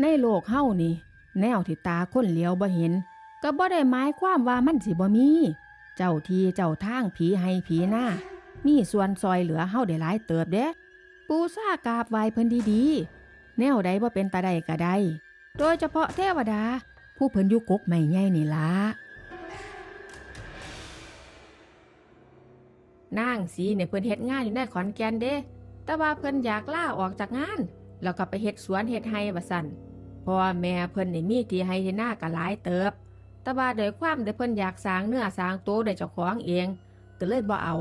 ในโลกเฮานี่ แนวที่ตาคนเลียวบ่เห็น ก็บ่ได้หมายความว่ามันสิบ่มี เจ้าทีเจ้าทางผีให้ผีหน้า มีส่วนซอยเหลือเฮาได้หลายเติบเด้ ปูซากราบไหว้เพิ่นดีๆ แนวใดบ่เป็นตาใดก็ได้ โดยเฉพาะเทวดา ผู้เพิ่นอยู่กกใหม่ใหญ่นี่ล่ะนางสีเนี่ยเพิ่นเฮ็ดงานอยู่ในขอนแก่นเด้ แต่ว่าเพิ่นอยากล่าออกจากงาน แล้วก็ไปเฮ็ดสวนเฮ็ดไร่ว่าซั่น พราะว่าแม่เพิ่นนี่มีที่ให้ที่นาก็หลายเติบ แต่ว่าด้วยความที่เพิ่นอยากสร้างเนื้อสร้างตัวได้เจ้าของเองก็เลยบ่เอา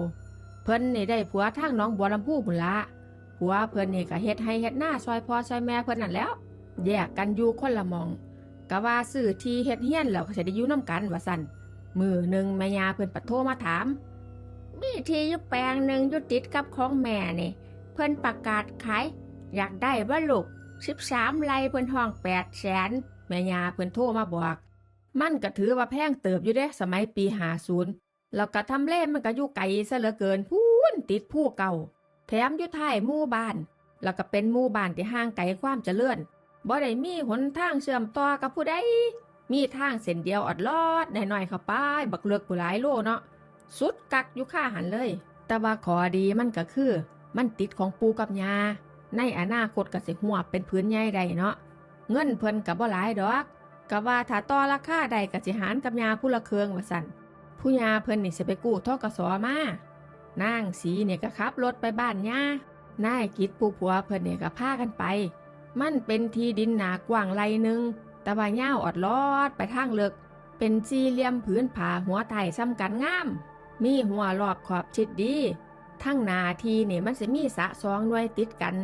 เพิ่นนี่ได้ผัวทางน้องบัวลำพูพุ่นละผัวเพิ่นนี่ก็เฮ็ดให้เฮ็ดหน้าซอยพ่อซอยแม่เพิ่นนั่นแล้ว แยกกันอยู่คนละมองก็ว่าซื้อที่เฮ็ดเฮียนแล้วก็สิได้อยู่นํกันว่าซั่นมือหนึ่งแม่ยาเพิ่นปะโทรมาถาม มีที่อยู่แปลงหนึ่งอยู่ติดกับของแม่นี่ เพิ่นประกาศขายอยากได้บ่ลูก 13ไร่เพิ่นห้อง8แสนแม่ยาเพิ่นโทรมาบอก มันก็ถือว่าแพงเติบอยู่เด้สมัยปี50แล้วก็ทำเล่มันก็อยู่ไกลซะเหลือเกินพูนติดผู้เก่า แถมอยู่ท้ายหมู่บ้าน แล้วก็เป็นหมู่บ้านที่ห่างไกลความเจริญบ่ได้มีหนทางเชื่อมต่อกับผู้ใดมีทางเส้นเดียวอดลอดหน่อยๆเข้าไปบักเลือกผู้หลายโลเนาะสุดกักอยู่ค่าหันเลย แต่ว่าขอดีมันก็คือ มันติดของปูกับยา ในอนาคตก็สิหัวเป็นพื้นใหญ่ได้เนาะเงินเพิ่นกับบ่หลายดอกก็ว่าถ้าต่อราคาใดก็สิหารกับยาผู้ละเครืองว่าสั่นผู้ยาเพิ่นนี่สิไปกู้ทกสมานางสีเนี่ยก็ขับรถไปบ้านยานายกิจผู้ผัวเพิ่นเนี่ยก็พากันไป มันเป็นที่ดินหนากว้างไรหนึ่งแต่ว่าย่าอดลอดไปทางเลิกเป็นสี่เหลี่ยมผืนผาหัวไต่ซ้ำกันงาม มีหัวรอบขอบชิดดี ทั้งนาทีเนี่ยมันจะมีสะสองนวยติดกัน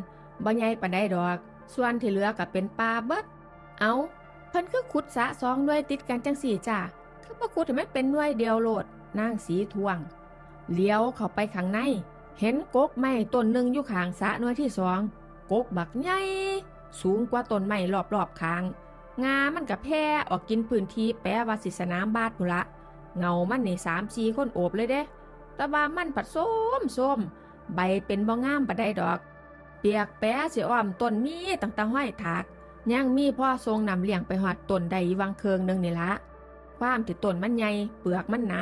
บ่ใหญ่ปานใดดอก ส่วนที่เหลือก็เป็นป่าเบิด เอาเพิ่นคือขุดสะสองหน่วยติดกันจังสี่จ้าคือบ่ขุดให้มันเป็นหน่วยเดียวโลดนางสีทวง เลี้ยวเข้าไปข้างใน เห็นกกไม้ต้นหนึ่งอยู่ข้างสะน่วยที่สองกกบักใหญ่สูงกว่าต้นไม้รอบๆข้าง งามันกับแพร่ออกกินพื้นที่แปลว่าสิสนามบาดพุนละ เงามันในสามสีคนโอบเลยเด้แต่ว่ามันผัดส้มส้มใบเป็นบ่งามปะได้ดอก เปียกแปะสิอ้อมต้นมีตั้งแตาห้อยถากยังมีพ่อทรงนำเลี้ยงไปหอดต้นใดวังเคืองหนึ่งนี่ละความที่ต้นมันใหญ่เปลือกมันหนา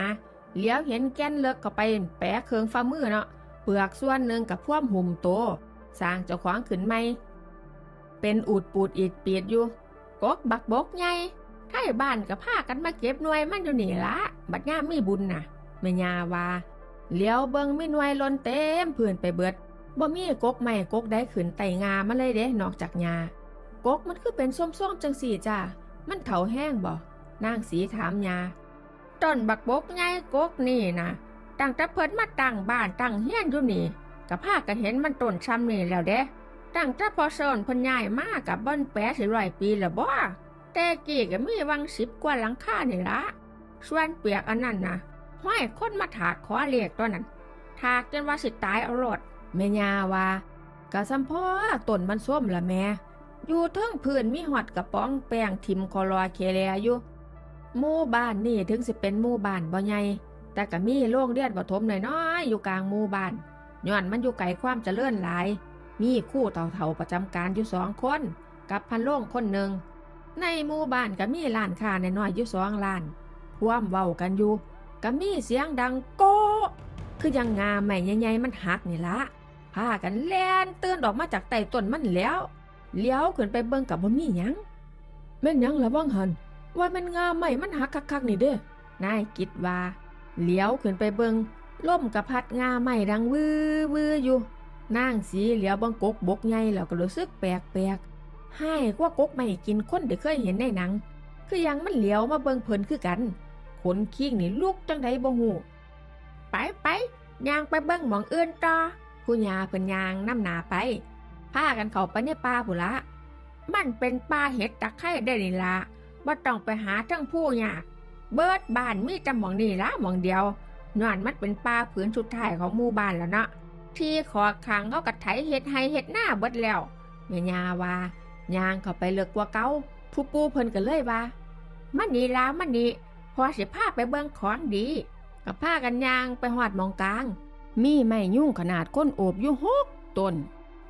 เลี้ยวเห็นแก้นเลิกเข้าไปแปะเคืองฝ่ามือเนาะเปลือกส่วนหนึ่งกับพ่วมหุ่มโตสร้างเจ้าของขึ้นไหมเป็นอูดปูดอีดปียดอยู่กกบักบกไงไทยบ้านกับพากันมาเก็บหน่วยมันอยู่นี่ละบัดย่ามมีบุญน่ะแม่ยาวาเลี้ยวเบิงมีหน่วยล้นเต็มพื้นไปเบิด บ่มีกกใหม่กกได้ขืนไตงามาเลยเด้นอกจากยากกมันคือเป็นส้มๆจังสี่จ้ามันเถาแห้งบ่นางสีถามยาต้นบักบกไงกกนี่นะตั้งแต่เพิ่นมาตั้งบ้านตั้งเฮียนอยู่นี่กับพากันเห็นมันต้นซ้ำนี่แล้วเด้ตั้งแต่พอเซินพ่นย้ายมากับบ้านแปะสิร้อยปีแล้วบ่แต่กี้ก็มีวังสิบกว่าหลังคานี่ละส่วนเปียกอันนั้นนะห้อยคนมาถากขอเรียกตัวนั้นถากจนว่าสิตายเอารถ แม่ยาว่ากะสัมพ่อต้นมันส้มละแม่อยู่เทิงพื้นมีหอดกระป๋องแป้งทิมคอรอเคเลอยู่หมู่บ้านนี่ถึงสิเป็นหมู่บ้านบ่ใหญ่แต่ก็มีโรงเรียนประถมน้อยๆอยู่กลางหมู่บ้านย้อนมันอยู่ไกลความเจริญหลาย มีคู่เต่าๆประจำการอยู่สองคน กับพันโล่งคนหนึ่งในหมู่บ้านก็มีร้านค้าน้อยๆอยู่สองร้านพวมเว้ากันอยู่ก็มีเสียงดังโกะคือยังงาใหม่ใหญ่ๆมันหักนี่ละ พากันแล่นตื่นออกมาจากใต้ต้นมันแล้วเลี้ยวขึ้นไปเบิ่งกับบ่มีหยังแม่นยังละว่างหันว่ามันงาใหม่มันหักคักๆนี่เด้อนายคิดว่าเลี้ยวขึ้นไปเบิ่งล่มกับพัดงาใหม่ดังวือวืออยู่นางสีเหลียวบังกกบกใหญ่แล้วก็รู้สึกแปลกแปลกๆให้กว่ากกไม่กินคนได้เคยเห็นในหนัง คือยังมันเหลียวมาเบิ่งเพลินคือกันขนขี้งนี่ลูกจังไดบ่ฮู้ไปไปยางไปเบิ่งหมองเอื่นต่อ ผู้ยาเพิ่นยางน้ำหนาไปพากันเข้าไปในป่าพุ่นละ มันเป็นป่าเห็ดตะไคร้ได้นี่ละบ่ต้องไปหาทั้งผู้ยากเบิดบ้านมีแต่หมองนี่ละหมองเดียวย้อนมันเป็นป่าผืนสุดท้ายของหมู่บ้านแล้วเนาะที่ขอขังเขากระไถเห็ดให้เห็ดหน้าเบิดแล้วแม่ยาว่ายางเข้าไปเลิกกว่าเกาผู้ปูเพิ่นก็เลยว่ามันนี่ลามันนี่พอสิพาไปเบิ่งของดีกับพากันยางไปหอดมองกลาง มีไม้ยุ่งขนาดก้นโอบอยู่หกต้น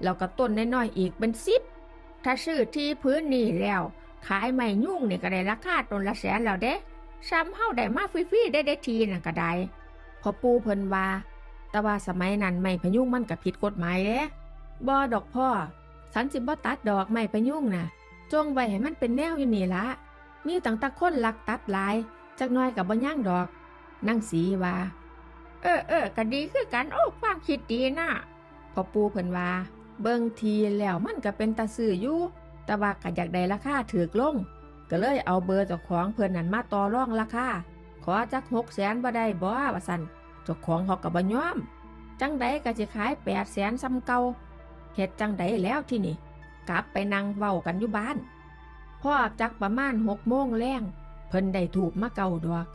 แล้วก็ต้นน้อยๆอีกเป็นสิบถ้าซื้อที่พื้นนี่แล้ว ขายไม่ยุ่งนี่ก็ได้ราคาต้นละแสนแล้วเด้ซ้ำเฮาได้มาฟรีๆได้ได้ทีน่ะก็ได้พอปูเพิ่นว่า แต่ว่าสมัยนั้นไม่พยุงมันก็ผิดกฎหมายเด้บ่ดอกพ่อสันสิบ่ตัดดอกไม้พยุงน่ะ จงไว้ให้มันเป็นแนวอยู่นี่ละมีตั้งต่คนลักตัดลายจักน้อยกับบ่ย่างดอก นั่งสีว่า เออเออก็ดีคือกันโอ้ความคิดดีนะพอปูเพิ่นว่า เบิ่งทีแล้วมันก็เป็นตาซื้ออยู่แต่ว่าก็อยากได้ราคาถูกลง ก็เลยเอาเบอร์เจ้าของเพิ่นนั้นมาต่อรองราคาขอจักหกแสนบ่ได้บ่ว่าซั่นเจ้าของเขาก็บ่ยอม จังใดก็สิขายแปดแสนซ้ำเก่าเฮ็ดจังใดแล้วที่นี่ กลับไปนั่งเว้ากันอยู่บ้านพ่อจักประมาณหกโมงแรงเพิ่นได้ถูกมาเก่าดอก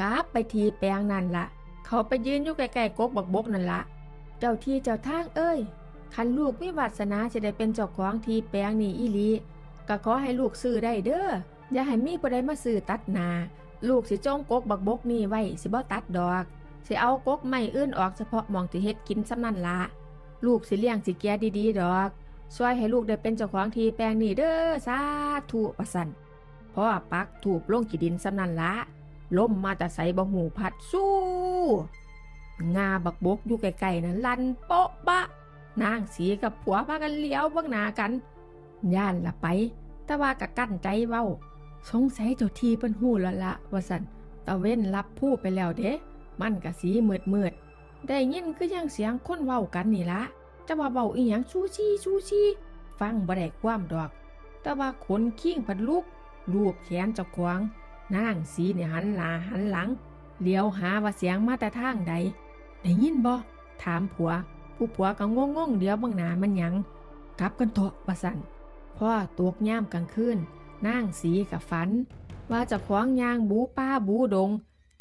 กลับไปทีแปลงนั่นละ เขาไปยืนอยู่ใกลๆกกบักบกนั่นละ เจ้าที่เจ้าทางเอ้ย คันลูกไมีวาสนาจะได้เป็นเจ้าของทีแปลงนี่อีลีก็ขอให้ลูกซื้อได้เด้อ อย่าให้มีผู้ใดมาซื้อตัดนา ลูกสิจงกกบักบกนี่ไว้สิบ่ตัดดอกสิเอากกไม้อื่นออกเฉพาะมองที่เฮ็ดกินสำนั่นละ ลูกสิเลี้ยงสิแก่ดีๆดอก ช่วยให้ลูกได้เป็นเจ้าของทีแปลงนี่เด้อสาธุประสันพ่อปักถูบลงขีดินสำนันละ ล้มมาแต่ใส่บะหูพัดสู้ งาบักบกอยู่ไกลๆนั้นลันโป๊ะบะนางสีกับผัวพากันเลี้ยวเบิ่งหน้ากัน ย่านละไป แต่ว่ากะกั้นใจเว้า สงสัยเจ้าทีเป็นหูละละว่าสันตะเว้นรับผู้ไปแล้วเด้ มันกะสีเมืดมืดๆได้ยินคือยังเสียงคนเว้ากันนี่ละจะว่าเบาอีหยังชูชีชูชีฟังบ่ได้ความดอก แต่ว่าขนขิ้งพัดลุกรูปแขนเจ้าขวาง นางสีเนี่ยหันหน้าหันหลังเลี้ยวหาว่าเสียงมาแต่ทางใดได้ยินบ่ถามผัว ผู้ผัวก็งงงๆเดี๋ยวเบางหนามันยังกลับกันเถอะว่าสั่นพ่อตกย่ามกลางคืนนางสีกับฝัน ว่าจะขวางยางบูป้าบูดง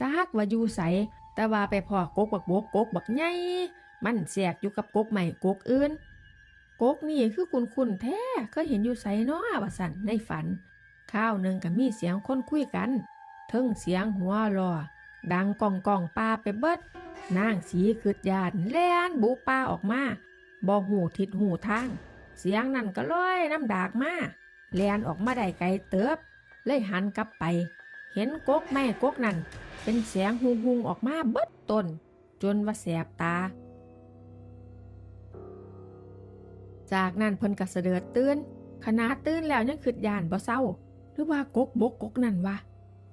จักว่าอยู่ใส แต่ว่าไปพ่อกกบักบกกกบักใหญ่มันแสกอยู่กับกกใหม่กกอื่นกกนี่คือคุณคุณแท้เคยเห็นอยู่ใสเนาะว่าสันในฝัน ข้าวหนึ่งก็มีเสียงคนคุยกันเทิงเสียงหัวรอดังกองกองปลาไปเบิด นางสีคืดยานแล่นบุป้าออกมาบ่หูทิศหูทาง เสียงนั่นก็ลอยน้ำดากมาแลนออกมาได้ไกลเติบ เลยหันกลับไป เห็นกกแม่กกนั่น เป็นเสียงหุงหุงออกมาเบิดตน จนว่าแสบตา จากนั้นเพิ่นก็เสด็จตื่นขนาดตื่นแล้วยังคืดยานบ่เศร้า หรือว่ากกบกกกนั่นวะ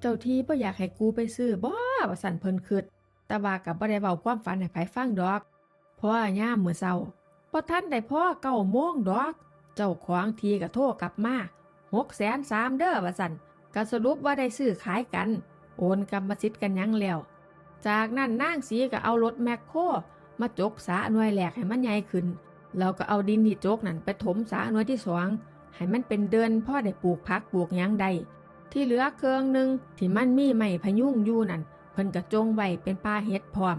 เจ้าทีบ่อยากให้กูไปซื้อบ่ว่าสั่นเพิ่นคืดแต่ว่ากับบ่ได้เว้าความฝันให้ไผฟังดอก เพราะว่ย่ามมื้อเช้าบ่ทันได้พ่อเก้าโมงดอก เจ้าของทีก็โทรกลับมาหกแสนสามเด้อว่าสั่นก็สรุปว่าได้ซื้อขายกัน โอนกรรมสิทธิ์กันยังแล้ว จากนั้นนางสีก็เอารถแมคโครมาจกสาหน่วยแหลกให้มันใหญ่ขึ้นเราก็เอาดินที่จกนั่นไปถมสาหน่วยที่สอง ให้มันเป็นเดินพ่อได้ปลูกพักปลูกยังใด ที่เหลือเครื่องหนึ่งที่มันมีไม้พยุงอยู่นั่นเพิ่นกระจงไว้เป็นป่าเฮ็ดพร้อม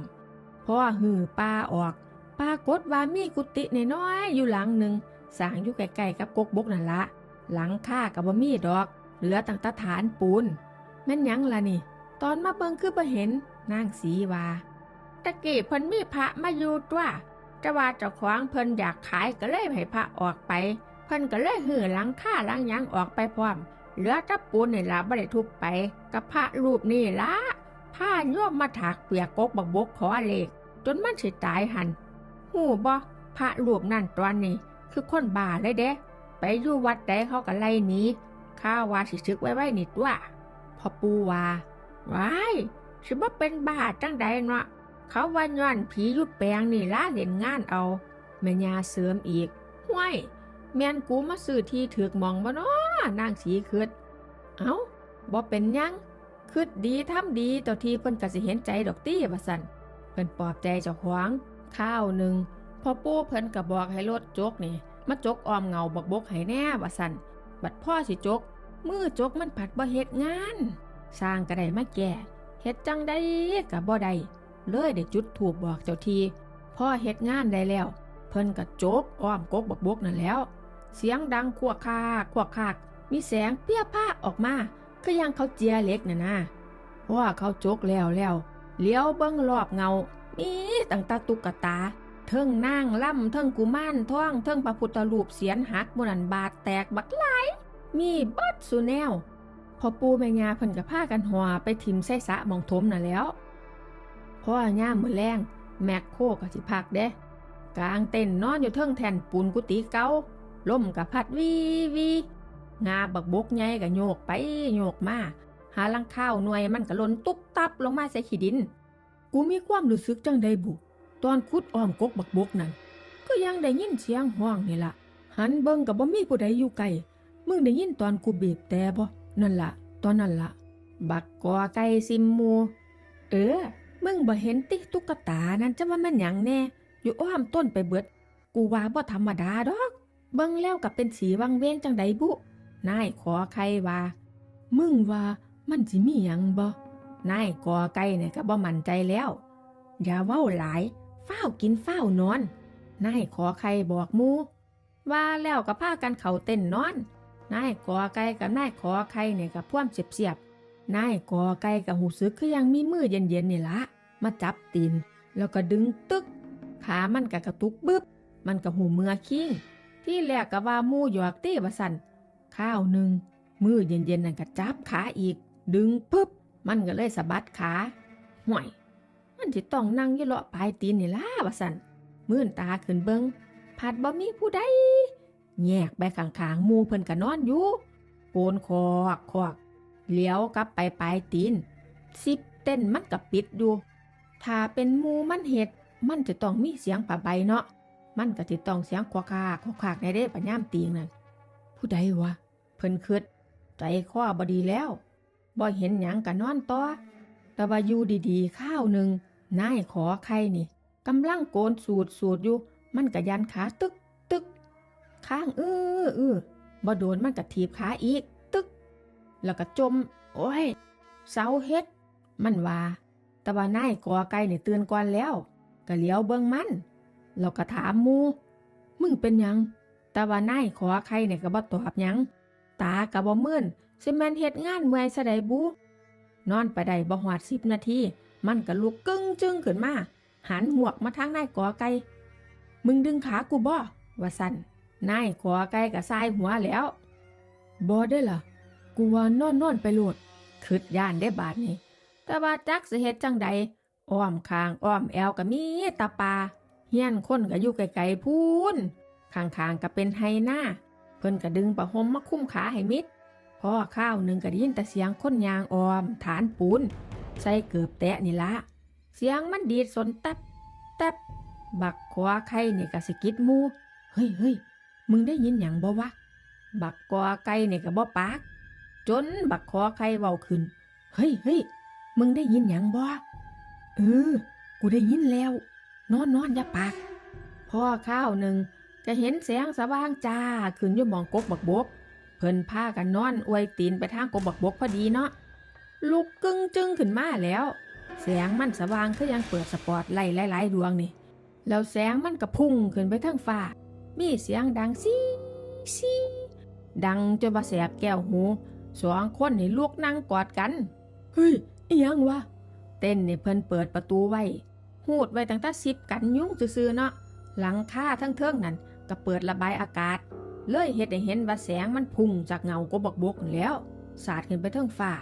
พ่อหือป่าออกปรากฏว่ามีกุฏิน้อยอยู่หลังหนึ่งสางอยู่ใกล้ๆกับกกบกนั่นละ หลังค่ากับบ่มีดอก เหลือตั้งตฐานปูนแม่นยังล่ะนี่ ตอนมาเบิงคือบ่เห็นนางสีว่าตะกี้เพิ่นมีพระมาอยู่ตัวแต่ว่าเจ้าของเพิ่นอยากขายก็เลยให้พระออกไป เพิ่นก็เลยหือหลังค่าหลังยังออกไปพร้อม เหลือแตะปูนนี่ล่ะบ่ได้ทุบไปกับพระรูปนี่ละผ้าโยมมาถากเปียกกกบักบกขอเลขจนมันสิตายหันหูบ่พระรูปนั่นตอนนี้ คือคนบ้าเลยเด้ไปอยู่วัดใดเขาก็ไล่หนีข้าว่าสิซึกไว้ไว้นี่ตัวพอปูว่าว้ายสิบ่เป็นบ้าจังใดเนาะเขาว่าย้อนผียุดแปลงนี่ล่าเล่นงานเอาแม่ยาเสริมอีกห้วย แม่นกูมาซื้อที่ถือกหมองบ่เนาะนางสีคืดเอ้าบ่เป็นยังคืดดีทำดีต่อทีเพิ่นก็สิเห็นใจดอกตี้ว่าซั่นเพิ่นปลอบใจเจ้าของข้าวหนึ่งพอปู่เพิ่นก็บอกให้รถจกนี่มาจกออมเงาบักบกให้แน่ว่าซั่นบัดพ่อสิจกมือจกมันผัดบ่เฮ็ดงาน สร้างก็ได้มาแก่เฮ็ดจังได้ก็บ่ได้เลยได้จุดถูกบอกเจ้าทีพ่อเฮ็ดงานได้แล้ว เพิ่นก็โจกอ้อมกกบักบกนั่นแล้ว เสียงดังขวกคากขวกคาก มีแสงเปี้ยผ้าออกมาก็ยังเขาเจียเล็กน่ะนะเพราะว่าเขาโจกแล้วแล้วเลี้ยวเบิ้งรอบเงามีตั้งตาตุกตา เทิงนางล่ำเทิงกุมารท่องเทิงพระพุทธรูปเสียนหักบนันบาดแตกบักไหลมีเบิดสุแนว พอปูแม่ยาเพิ่นกับผ้ากันหัวไปทิมใส่สะมองถมน่ะแล้วพ่อย่ามมือแรงแมกโคก็สิพักเด้กลางเต้นนอนอยู่เทิงแทนปูนกุฏิเก่า ล่มกับพัดวีวีงาบักบกใหญ่ก็โยกไปโยกมาหาลังข้าวหน่วยมันก็หล่นตุ๊บตับลงมาใส่ขี้ดิน กูมีความรู้สึกจังใดบุ ตอนขุดอ้อมกกบักบกนั่น ก็ยังได้ยินเสียงห้องนี่ละหันเบิ่งกับบ่มีผู้ใดอยู่ไกลมึงได้ยินตอนกูบีบแต่บ่นั่นละตอนนั้นละบักกอไก่ซิมมู เออ มึงบ่เห็นติตุ๊กตานั่นจะว่ามันหยังแน่ อยู่อ้อมต้นไปเบิด กูว่าบ่ธรรมดาดอก เบิ่งแล้วกับเป็นสีวังเวงจังใดบุ นายขอใครว่า มึงว่ามันสิมีหยังบ่นายกอไก่เนี่ยก็บ่มั่นใจแล้ว อย่าเว้าหลายเฝ้ากินเฝ้านอน นายขอใครบอกมู ว่าแล้วก็พากันเข่าเต้นนอน นายกอไก่กับนายขอไข่เนี่ยกับพ่วมเสียบๆนายกอไก่กับหูซึกคือยังมีมือเย็นๆนี่ละ มาจับตีน แล้วก็ดึงตึก ขามันก็กระตุกบึบ มันก็หูเมือคิง ที่แรกก็ว่ามูหยอกตี้บะสันข้าวหนึ่งมือเย็นๆนั่นก็จับขาอีก ดึงปึ๊บมันก็เลยสะบัดขาห่วย มันจะต้องนั่งยี่เลาะปลายตีนนี่ล่ะบะสันมื่นตาขึ้นเบิงผัดบ่มีผู้ใดแยกไปข้างๆมูเพิ่นก็นอนอยู่โกนคอกคอกเลี้ยวกลับไปปลายตีนสิบเต้นมันก็ปิดอยู่ ถ้าเป็นมูมันเห็ด มันจะต้องมีเสียงป่าใบเนาะ มันก็จะต้องเสียงควากาควากากในเด้ปัญญามตีงนั่นผู้ใดวะ เพิ่นคิดใจข้อบดีแล้วบ่เห็นหยังกะนอนต่อแต่ว่าอยู่ดีๆ ข้าวหนึ่งนายขอใครนี่กำลังโกนสูดสูดอยู่ มันก็ยันขาตึกตึก ข้างเออเออบ่โดนมันก็ถีบขาอีก ตึก แล้วก็จม โอ้ยเสาเฮ็ด มันว่าแต่ว่านายกอไก่เนี่ยเตือนก่อนแล้ว ก็เลี้ยวเบิ่งมัน เราก็ถามมูมึงเป็นยัง แต่ว่านายขอใครเนี่ยก็บ่ตอบหยัง ตาก็บ่มื่นสิแมนเฮ็ดงานเมื่อยซะใดบุนอนไปได้บ่หอดสิบนาที มันก็ลุกกึ้งจึงขึ้นมา หันหวกมาทางนายกอไก่มึงดึงขากูบ่ว่าสั่นนายกอไก่ก็สายหัวแล้วบ่ได้ล่ะ กูว่านอนนอนไปโลดคิดย่านได้บาดนี้แต่ว่าจักสิเฮ็ดจังใดอ้อมคางอ้อมแอวก็มีตาปา ฮียนคนก็อยู่ไกลๆพูนข้างๆก็เป็นไฮหน้า เพิ่นก็ดึงประหมมาคุ้มขาให้มิดพ่อข้าวหนึ่งก็ได้ยินแต่เสียงคนยางออม ฐานปูน ใส่เกือบแตะนี่ละ เสียงมันดีดสนแตับแตับบักขวาไข่เนี่ยก็สกิดมู เฮ้ยเฮ้ยมึงได้ยินอย่างบ่วะ บักกอไก่เนี่ยก็บ่ปาก จนบักคอไข่เว้าขึ้น เฮ้ยเฮ้ยมึงได้ยินอย่างบ่ เออ กูได้ยินแล้ว นอนนอนอย่าปากพ่อข้าวหนึ่งจะเห็นแสงสว่างจ้าขึ้นอยู่มองกกบักบกเพิ่นพากันนอนอวยตีนไปทางกกบักบกพอดีเนาะลุกกึ่งจึงขึ้นมาแล้ว แสงมันสว่างคือยังเปิดสปอตไล่หลายๆดวงนี่แล้วแสงมันก็พุ่งขึ้นไปทางฟ้า มีเสียงดังซีซีดังจนว่าแสบแก้วหูสองคนนี่ลูกนั่งกอดกัน เฮ้ยอียังวะ เต้นนี่เพิ่นเปิดประตูไว้ หูดไว้ตั้งแต่สิบกันยุ่งซื่อๆเนาะหลังคาทั้งเทิงนั่นก็เปิดระบายอากาศ เลยเฮ็ดให้เห็นว่าแสงมันพุ่งจากเงากบกบกแล้ว สาดขึ้นไปเทิงฟ้า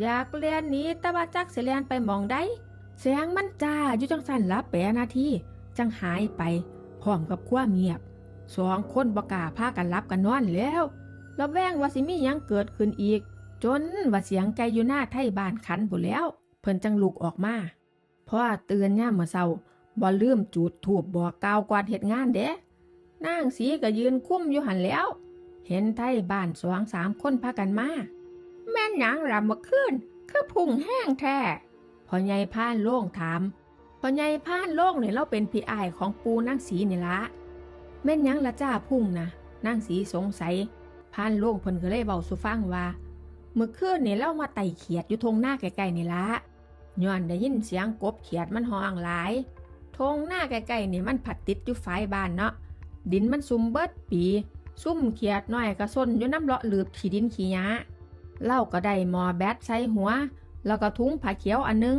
อยากเลียนหนี้แต่ว่าจักสิเลียนไปมองได้ แสงมันจ้าอยู่จังสันละแปรนาทีจังหายไปพร้อมกับความเงียบสองคนบกล้าพากันรับกันนอนแล้วระแวงว่าสิมียังเกิดขึ้นอีก จนว่าเสียงไกอยู่หน้าไทยบ้านขันบุแล้ว เพิ่นจังลุกออกมา พ่อเตือนย่ามเมื่อเช้าบ่ลืมจุดถูบบอกกล่าวก่อนเหตุงานเด้นางสีก็ยืนคุ้มอยู่หันแล้ว เห็นไทยบ้านสองสามคนพากันมา แม่นหยังรำมาขึ้นคือพุ่งแห้งแท้พ่อใหญ่พานโล่งถามพ่อใหญ่พานโล่งเนี่ยเราเป็นพี่อายของปูนางสีนี่ละแม่นหยังละจ้าพุ่งนะนางสีสงสัยพานโล่งเพิ่นก็เลยเบาสุฟังว่าเมื่อคืนนี่ยเรามาไต่เขียดอยู่ทงหน้าไกลๆนี่ละ ย้อนได้ยินเสียงกบเขียดมันห้องหลายทงหน้าไกลๆนี่มันผัดติดอยู่ฝายบ้านเนาะ ดินมันซุ่มเบิดปี ซุ่มเขียดน้อยก็ส้นอยู่น้ำเลาะหลืบขี้ดินขี้ยาเล่าก็ได้มอแบตใส่หัว แล้วก็ทุ้งผ้าเขียวอันนึง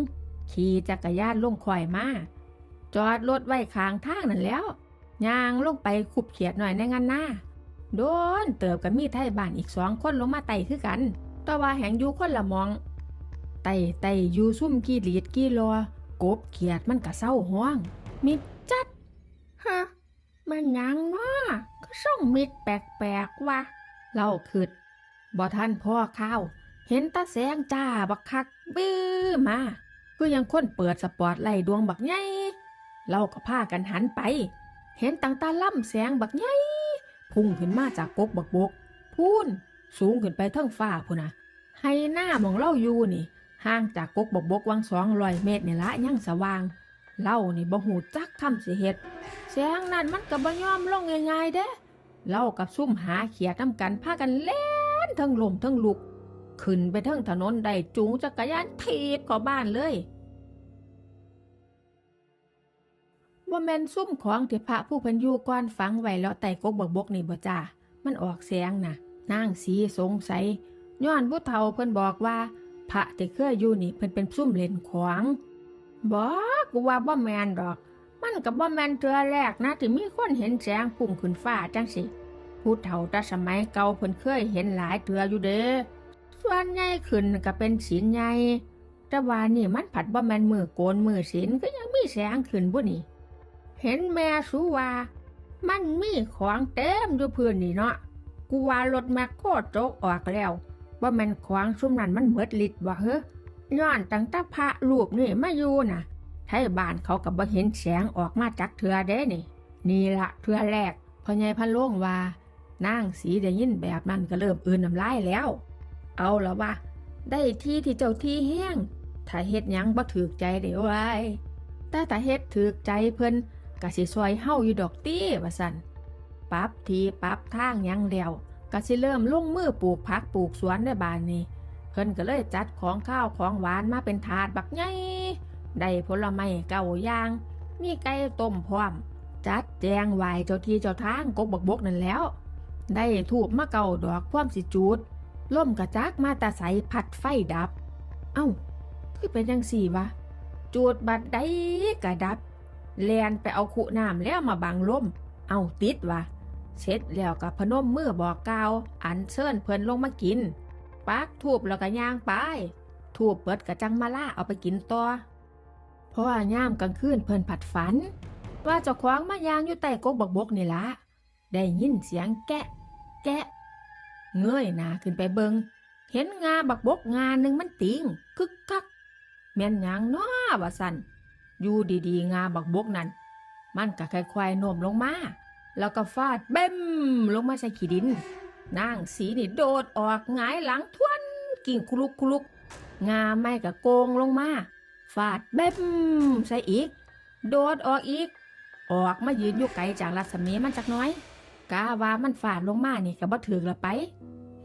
ขี่จักรยานลงข่อยมา จอดรถไว้ข้างทางนั่นแล้วย่างลงไปขุบเขียดหน่อยในงานหน้า โดนเติบกับมีไทยบ้านอีกสองคนลงมาไต่คือกันต่ว่าแหงอยู่คนละมอง ไต่ไต่อยู่ซุ่มกี้หลีดกี้รอกบเขียดมันก็เศร้าห้วงมิดจัดฮะมันหยังเนาะก็ส่งมิดแปลกๆว่ะเล่าคืดบ่ท่านพ่อข้าว เห็นตาแสงจ้าบักคักบื้อมาคือยังคนเปิดสปอตไลท์ดวงบักใหญ่เราก็พากันหันไป เห็นต่างตาล่ำแสงบักใหญ่พุ่งขึ้นมาจากกกบักบก พูนสูงขึ้นไปเทั้งฟ้าพูนนะให้หน้าหมองเล่าอยู่นี่ ห่างจากกกบกบกวังสองร้อยเมตรนี่ละยังสว่าง เล่านี่บ่หูจักทำสิเฮ็ดแสงนั่นมันก็บ่ยอมลงง่ายๆเด้เล่ากับซุ่มหาเขียดน้ำกันพากันเล่นทั้งลมทั้งลุก ขึ้นไปทั้งถนนได้จูงจักรยานถีบเข้าบ้านเลยว่าแมนซุ่มของที่พระผู้พันยูก่อนฝังไว้แล้วไต่กกบกบกนี่บ่จ้ามันออกแสงน่ะนางสีสงสัยย้อนผู้เฒ่าเพิ่นบอกว่า พระที่เคยอยู่นี่เพิ่นเป็นซุ่มเล่นของบ่กูว่าบ่แมนดอก มันก็บ่แมนเทือแรกนะที่มีคนเห็นแสงพุ่งขึ้นฟ้าจังสิผู้เฒ่าแต่สมัยเก่าเพิ่นเคยเห็นหลายเทืออยู่เด้ส่วนใหญ่ขึ้นก็เป็นศีลใหญ่แต่ว่านี่มันผัดบ่แมนมือโกนมือศีลก็ยังมีแสงขึ้นบ่นี่ เห็นแม่สูว่า มันมีของเต็มอยู่พื้นนี่เนาะกูว่ารถแมคโครโจกออกแล้ว ว่าแม่นของซุมนั้นมันเบิดฤทธิ์ว่าเฮ้ย้อนตั้งแต่พระรูปนี่มาอยู่น่ะไทยบ้านเขากับบ่เห็นแสงออกมาจากเทือเด้นี่ นี่ละเทือแรกพ่อใหญ่พันโล่งว่า นางสีได้ยินแบบนั้นก็เริ่มอื่นน้ำลายแล้ว เอาละวะได้ที่ที่เจ้าที่แห้งถ้าเฮ็ดยังบ่ถูกใจเดี๋ยวไว้แต่ถ้าเฮ็ดถูกใจเพิ่นก็สิซอยเฮาอยู่ดอกตี้ว่าซั่นปรับทีปรับทางยังแล้ว ก็สิเริ่มลงมือปลูกผักปลูกสวนได้บานนี้เพิ่นก็เลยจัดของข้าวของหวานมาเป็นถาดบักใหญ่ได้ผลไม้เก้าย่าง มีไก่ต้มพร้อม จัดแจงไหวเจ้าที่เจ้าทางกกบกบกนั่นแล้ว ได้ถูกมาเก่าดอกพร้อมสิจูดล่มกระจักมาตาใสผัดไฟดับ เอ้าคือเป็นยังสี่วะจูดบัดได้กระดับแลนไปเอาขุน้ำแล้วมาบังล่ม เอาติดวะ เสร็จแล้วกับพนมมือบอกกล่าว อันเชิญเพิ่นลงมากิน ปักทูบแล้วก็ย่างไปทูบเปิดกระจังมาล่าเอาไปกินต่อเพราะว่าย่ามกลางคืนเพิ่นผัดฝัน ว่าเจ้าของมายางอยู่ใต้กกบกบกนี่ละได้ยินเสียงแกะ แกะ เงยหน้าขึ้นไปเบิง เห็นงาบักบกงาหนึ่งมันติงคึกคัก แม่นยังน้อว่าสันอยู่ดีๆ งาบักบกนั้น มันก็ค่อยๆโน้มลงมา แล้วก็ฟาดเบ้มลงมาใส่ขีดิน นางสีนี่โดดออกหงายหลังทวนกิ่งคุลุกคุลุก งาไม่ก็โกงลงมา ฟาดเบ้มใส่อีก โดดออกอีก ออกมายืนอยู่ไกลจากรัศมีมันจักน้อย กาว่ามันฟาดลงมานี่ก็บ่ถึกละไป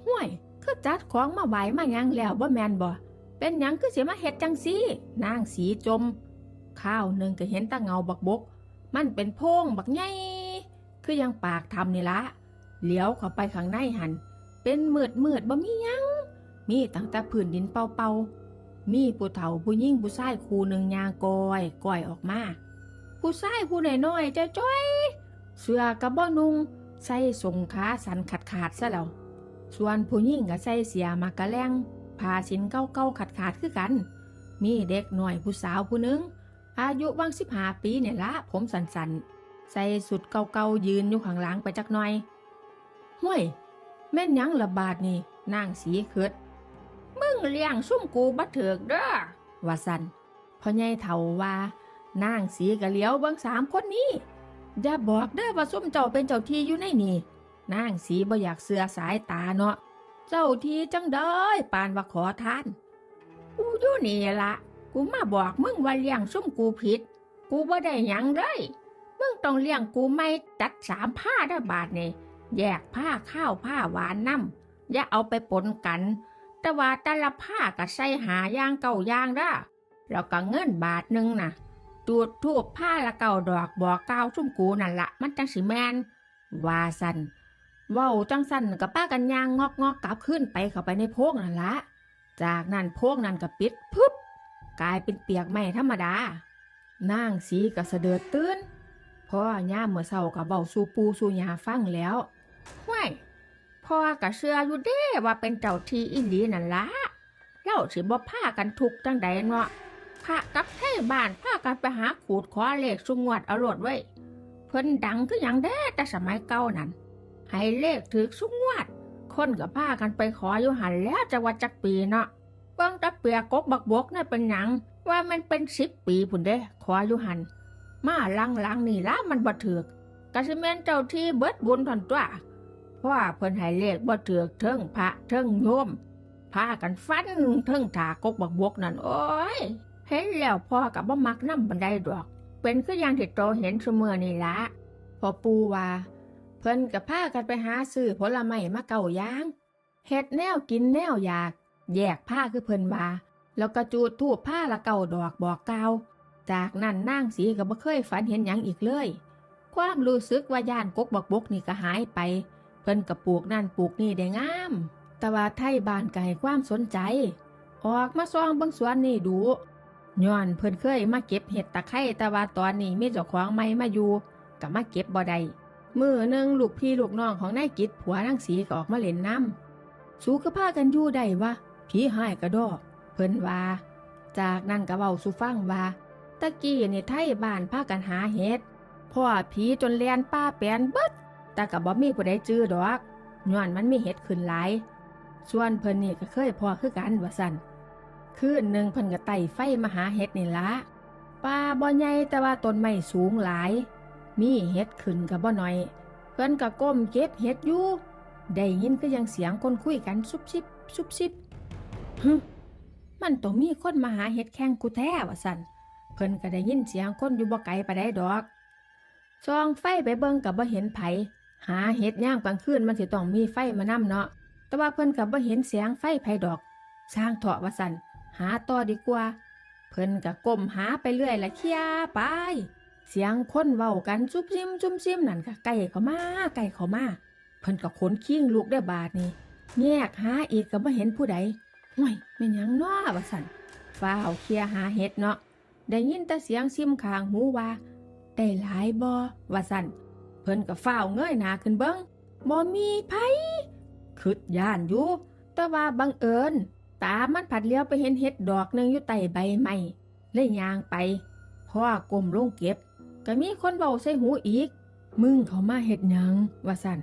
ห่วยคือจัดของมาไหวมายังแล้วบ่แมนบ่เป็นยังคือสิมาเฮ็ดจังซี่ นางสีจม ข้าวหนึ่งก็เห็นตาเงาบักบก มันเป็นโพงบักใหญ่ คือยังปากทำนี่ละเหลียวเข้าไปข้างในหัน เป็นมืดมืดบ่มียัง มีตั้งแต่พื้นดินเป่าๆ มีผู้เฒ่าผู้ยิ่งผู้ชายคู่หนึ่งยางกอยก้อยออกมา ผู้ชายผู้น้อยๆจ้าจ้อย เสื้อกับบ่นุงใส่สงขาสันขาดขาดซะแล้ว ส่วนผู้หญิงก็ใส่เสียมากระแลงผ้าสินเก้าเก้าขาดขาดคือกัน มีเด็กหน่อยผู้สาวผู้หนึง อายุวังสิบห้าปีเนี่ยละผมสันสันๆ ใส่สุดเก่าๆยืนอยู่ข้างหลังไปจักหน่อยห้วย แม่นยังระบาดนี่นางสีเคิดมึงเลี้ยงซุ่มกูบัดเถิกเด้อว่าสันพ่อใหญ่เฒ่าว่านางสีกะเลี้ยวเบิ่งสามคนนี้อย่าบอกเด้อว่าซุ่มเจ้าเป็นเจ้าที่อยู่ในนี่นางสีบ่อยากเสือสายตาเนาะเจ้าทีจังได้ปานว่าขอท่าน กูอยู่นี่ละกูมาบอกมึงว่าเลี้ยงซุ่มกูผิด กูบ่ได้หยังเลย มึงต้องเลี้ยงกูไม่จัดสามผ้าเด้บาทนี่แยกผ้าข้าวผ้าหวานน้ำอย่าเอาไปปนกัน แต่ว่าแต่ละผ้าก็ใส่หาย่างเก่าย่างเด้อแล้วก็เงินบาทหนึ่งน่ะตูดทูบผ้าละเก่าดอกบอกกล่าวซุ่มกูนั่นละมันจังสิแมนวาสันเว้าจังสันกับป้ากันยางงอกงอกกลับขึ้นไปเข้าไปในโพกนั่นละ จากนั้นโพกนั้นก็ปิดพึบกลายเป็นเปียกไม้ธรรมดานางสีก็เสด็จตื่น พ่อย่าเมื่อเช้าก็เบาสูปูสูยาฟังแล้วห้วยพ่อก็เชื่ออยู่เด้ว่าเป็นเจ้าที่อีหลีนั่นละเล่าสิบ่พากันทุกจังใดเนาะพระกับไทบ้านพากันไปหาขูดขอเลขสุงวดเอาโลดไว้ เพิ่นดังคือหยังเด้แต่สมัยเก่านั่นให้เลขถึกสุงวด คนก็พากันไปขออยู่หันแล้วจะว่าจักปีเนาะเบิ่งตะเปียกกบักบกน่ะเป็นหยังว่ามันเป็นสิบปีพุ่นเด้ขออยู่หัน มาหลังๆนี่ละมันบ่ถือกกะสิแม่นเจ้าที่เบิดบุญทอนตัวเพราะว่าเพิ่นให้เลขบ่ถือกเทิงพระเทิงโยมพากันฟันเทิงถากกบักบกนั่นโอ้ยเห็นแล้วพ่อกับบ่มักนำบันไดดอก เป็นคืออย่างที่โตเห็นเสมอนี่ละพอปูว่า เพิ่นกับพากันไปหาซื้อผลไม้มาเก่าย่างเฮ็ดแนวกินแนวอยาก แยกผ้าคือเพิ่นว่าแล้วก็จูดทูบผ้าละเก่าดอกบอกกล่า จากนั้นนางสีก็บ่เคยฝันเห็นหยังอีกเลย ความรู้สึกว่าย่านกกบักบกนี่ก็หายไป เพิ่นก็ปลูกนั่นปลูกนี่ได้งาม แต่ว่าไทบ้านก็ให้ความสนใจ ออกมาซองเบิ่งสวนนี่ดูย้อนเพิ่นเคยมาเก็บเห็ดตะไคร้แต่ว่าตอนนี้มีเจ้าของใหม่มาอยู่ก็มาเก็บบ่ได้มือหนึ่งลูกพี่ลูกน้องของนายกิจผัวนางสีก็ออกมาเล่นน้ำสู้ก็พากันอยู่ได้วะผีหายกระดอกเพิ่นว่า จากนั้นก็เว้าสู่ฟังว่า ตะกี้นี่ไทยบ้านพากันหาเห็ดพ่อผีจนเลียนป้าแปนเบิดแต่ก็บ่มีผู้ใดจื้อดอกย้อนมันมีเห็ดขึ้นหลายส่วนเพิ่นนี่ก็เคยพอคือกันว่าซั่นคืนหนึ่งเพิ่นก็ไต่ไฟมาหาเห็ดนี่ละป่าบ่ใหญ่แต่ว่าต้นไม้สูงหลาย มีเห็ดขึ้นก็บ่น้อย เพิ่นก็ก้มเก็บเห็ดอยู่ได้ยินก็ยังเสียงคนคุยกันซุบซิบซุบซิบฮึมันต้องมีคนมาหาเห็ดแข่งกูแท้ว่าซั่น เพิ่นก็ได้ยินเสียงคนอยู่บ่ไกลปานใดอกซองไฟไปเบิ่งก็บ่เห็นไผ หาเห็ดย่ามกลางคืนมันสิต้องมีไฟมานำเนาะ แต่ว่าเพิ่นก็บ่เห็นเสียงไฟไผดอก สร้างเถาะว่าซั่นหาต่อดีกว่า เพิ่นก็ก้มหาไปเรื่อยละเคียไป เสียงคนเว้ากันซุบซิมซุบซิมนั่นก็ใกล้เข้ามาใกล้เข้ามา เพิ่นก็ขนคิงลูกได้บาดนี่แยกหาอีกก็บ่เห็นผู้ใดห่วยแม่นหยังน้อว่าซั่นฟ้าวเคียหาเห็ดเนาะ ได้ยินแต่เสียงซิมขางหูว่าได้หลายบ่ว่าสั่นเพิ่นก็ฟ้าวเงยหน้าขึ้นเบิ่งบ่มีไผคิดย่านอยู่ แต่ว่าบังเอิญ ตามันผัดเลี้ยวไปเห็นเห็ดดอกหนึ่งอยู่ใต้ใบไม้เลยยางไปพ่อก้มลงเก็บ ก็มีคนเว้าใส่หูอีก มึงเขามาเฮ็ดหยังว่าสั่น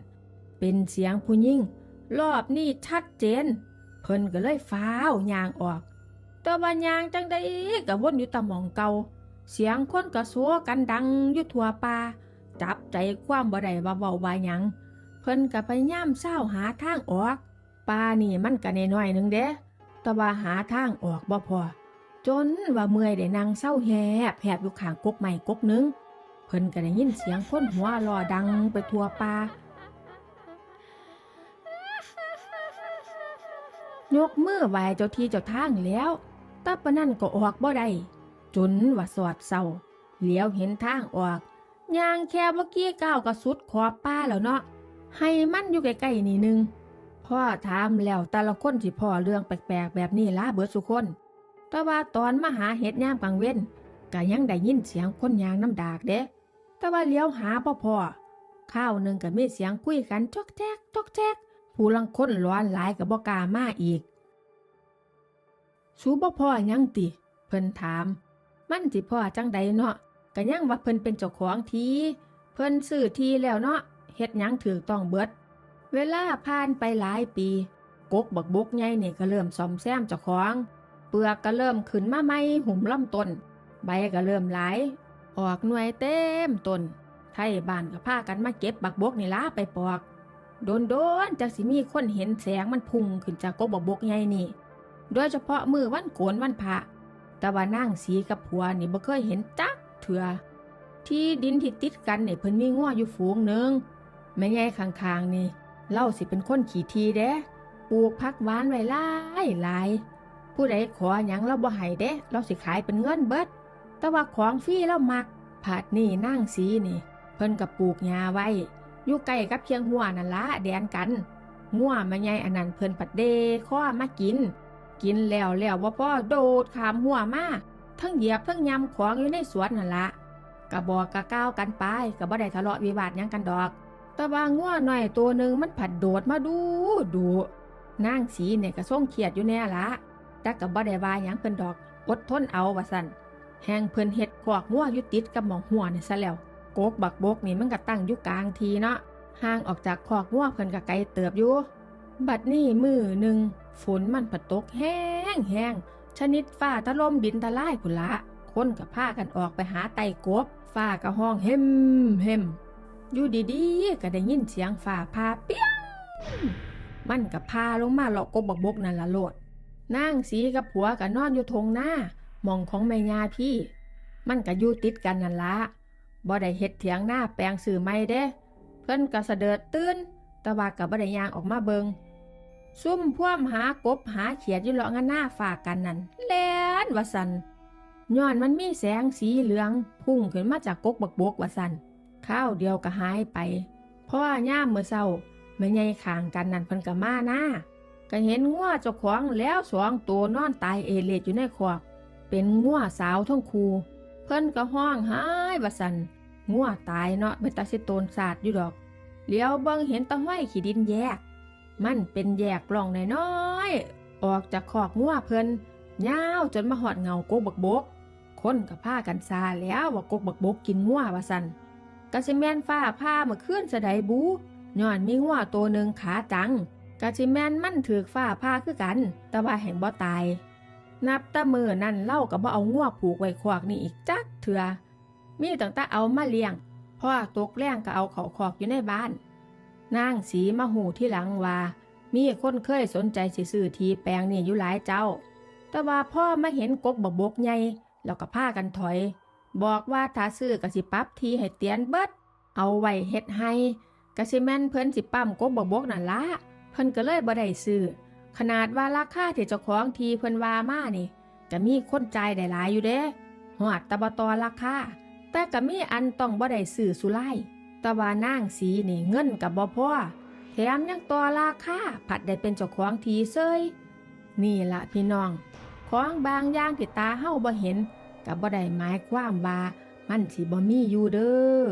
เป็นเสียงผู้หญิงรอบนี้ชัดเจน เพิ่นก็เลยฟ้าวยางออก แต่ว่ายางจังได้ก็วนอยู่ตะหมองเก่า เสียงคนก็สัวกันดังอยู่ทั่วป่าจับใจความบ่ได้ว่าเว้าว่าหยัง เพิ่นก็พยายามเศร้าหาทางออกป่านี่มันก็น้อยหนึ่งเด้แต่ว่าหาทางออกบ่พอ จนว่าเมื่อยได้นั่งเศร้าแหบแหบอยู่ข้างกกใหม่กกหนึง เพิ่นก็ได้ยินเสียงคนหัวรอดังไปทั่วป่ายกมือไหวเจ้าที่เจ้าทางแล้ว ต่ปนั่นก็ออกบ่ได้จนว่าสอดเศร้าเหลียวเห็นทางออกยางแค่เมื่อกี้ก้าวก็สุดขอบป้าแล้วเนาะให้มันอยู่ใกล้ๆนี่นึงพ่อถามแล้วแต่ละคนที่พ่อเรื่องแปลกๆ แบบนี้ละเบิดสุคน แต่ว่าตอนมาหาเห็ดยามกลางเว้นก็ยังได้ยินเสียงคนยางน้ำดากเด้แต่ว่าเลี้ยวหาพ่อพ่อข้าวหนึ่งก็มีเสียงคุยกันจอกแจ๊กจอกแจ๊กผู้ลังคนร้อนหลายกับบอกามาอีก สูบ่พ่อยังติ เพิ่นถาม มันสิพ่อจังใดเนาะก็ยังว่าเพิ่นเป็นเจ้าของทีเพิ่นซื้อทีแล้วเนาะเฮ็ดยังถูกต้องเบิด เวลาผ่านไปหลายปี กกบักบกใหญ่นี่ก็เริ่มซ่อมแซมเจ้าของ เปลือกก็เริ่มขึ้นมาใหม่หุ่มลำต้น ใบก็เริ่มหลาย ออกหน่วยเต็มต้นไทยบ้านก็พากันมาเก็บบักบกนี่ล่ะไปปอก โดนโดนๆจักสิมีคนเห็นแสงมันพุ่งขึ้นจากกกบักบกใหญ่นี่ โดยเฉพาะมือวันโกนวันพระแต่ว่านั่งสีกับผัวนี่บ่เคยเห็นจักเถื่อที่ดินที่ติดกันเนี่ยเพิ่นมีง้ออยู่ฝูงหนึ่งแม่ใหญ่ข้างๆนี่เล่าสิเป็นคนขี่ทีเด้ปลูกพักหวานไว้หลายหลายผู้ใดขอหยังเราบ่ให้เด้ เราสิขายเป็นเงินเบิด แต่ว่าของฟรีเรามักผาดนี่นั่งสีนี่ เพิ่นกับปลูกหญ้าไว้อยู่ใกล้กับเคียงหัวนั่นละแดนกัน งัวแม่ใหญ่อันนั้นเพิ่นปัดเดข้อมากิน กินแล้วแล้วว่าพ่อโดดขามหัวมาทั้งเหยียบทั้งยำของอยู่ในสวนนั่นละกะบอกกะก้าวกันไปกะบ่ได้ทะเลาะวิวาทยังกันดอก แต่ว่างัวหน่อยตัวหนึ่งมันผัดโดดมาดูดูนางสีเนี่ยก็ส่งเขียดอยู่แน่ละแต่ก็บ่ได้วาหยังเพิ่นดอกอดทนเอาว่าซั่นแหงเพิ่นเฮ็ดขอกงัวอยู่ติดกับหมองหัวเนี่ยซะแล้วโกกบักบกนี่มันก็ตั้งอยู่กลางทีเนาะห่างออกจากขอกงัวเพิ่นก็ไกลเติบอยู่บัดนี้มือหนึ่ง ฝนมันผัดตกแห้งแห้งชนิดฟ้าถล่มดินทลายพุ่นละคนก็พากันออกไปหาไต่กบฟ้าก็ห้องเฮมเฮมอยู่ดีๆก็ได้ยินเสียงฝ่าพาเปี้ยง มันก็พาลงมาเลาะกบบกบกนั่นละโลดนางสีกับผัวก็นอนอยู่ทงหน้ามองของแม่ยาพี่ มันก็อยู่ติดกันนั่นละบ่ได้เฮ็ดเถียงหน้าแปลงสื่อไม่เด้ เพิ่อนก็เสดิดตื่นต่ว่าก็บ่ได้ยางออกมาเบิง ซุ่มพ่วมหากบหาเขียดอยู่เลาะงานหน้าฝากกันนั่นแล่นว่าสันย้อนมันมีแสงสีเหลือง พุ่งขึ้นมาจากกกบักบกว่าสันข้าวเดียวก็หายไปเพราะว่าย่ามเมื่อเช้าแม่ใหญ่ขางกันนั่นเพิ่นก็มาหน้าก็เห็นงัวเจ้าของแล้วสองตัวนอนตายเอเลดอยู่ในคอกเป็นงัวสาวทั้งคูเพิ่นก็ห้องหายว่าสันงัวตายเนาะเป็นตาสิโตนศาสาดอยู่ดอกเลี้ยวเบิ่งเห็นตะห้อยขีดินแยก มันเป็นแยกปล่องน้อยๆออกจากคอกงัวเพิ่นยาวจนมาหอดเงากกบักบก คนก็พากันซาแล้วว่ากกบักบกกินงัวว่าสันกะสิแมนฟ้าผ้าเมื่อคืนสะไดบูย้อนมีงัวตัวหนึ่งขาจังกะสิแมนมันถือฟ้าผ้าคือกัน แต่ว่าแห่งบ่ตาย นับตะมือนั่นเล่ากับบ่เอางัวผูกไว้ขวากนี่อีกจักเถื่อมีตั้งแต่เอามาเลี้ยงเพราะว่าตกแรงก็เอาเขาขอกอยู่ในบ้าน นางสีมาหูที่หลังว่า มีคนเคยสนใจสิซื้อทีแปลงนี่อยู่หลายเจ้า แต่ว่าพ่อมาเห็นกกบกบกใหญ่แล้วก็พากันถอย บอกว่าถ้าซื้อกสิปรับทีให้เตียนเบิด เอาไว้เฮ็ดให้กสิแม่นเพิ่นสิปั้มกบบกบกนั่นละเพิ่นก็เลยบ่ได้ซื้อขนาดว่าราคาที่เจ้าของทีเพิ่นว่ามานี่ก็มีคนจ่ายได้หลายอยู่เด้ฮอดตะบตอราคาแต่ก็มีอันต้องบ่ได้ซื้อสุไล ต่ว่านางสีนี่เงินกับบ่พ่อแถมยังต่อราคาผัดได้เป็นเจ้าของทีเซยนี่ละพี่น้อง ของบางอย่างที่ตาเฮาบ่เห็นกับบ่ได้หมายความว่ามันสิบ่มีอยู่เด้อ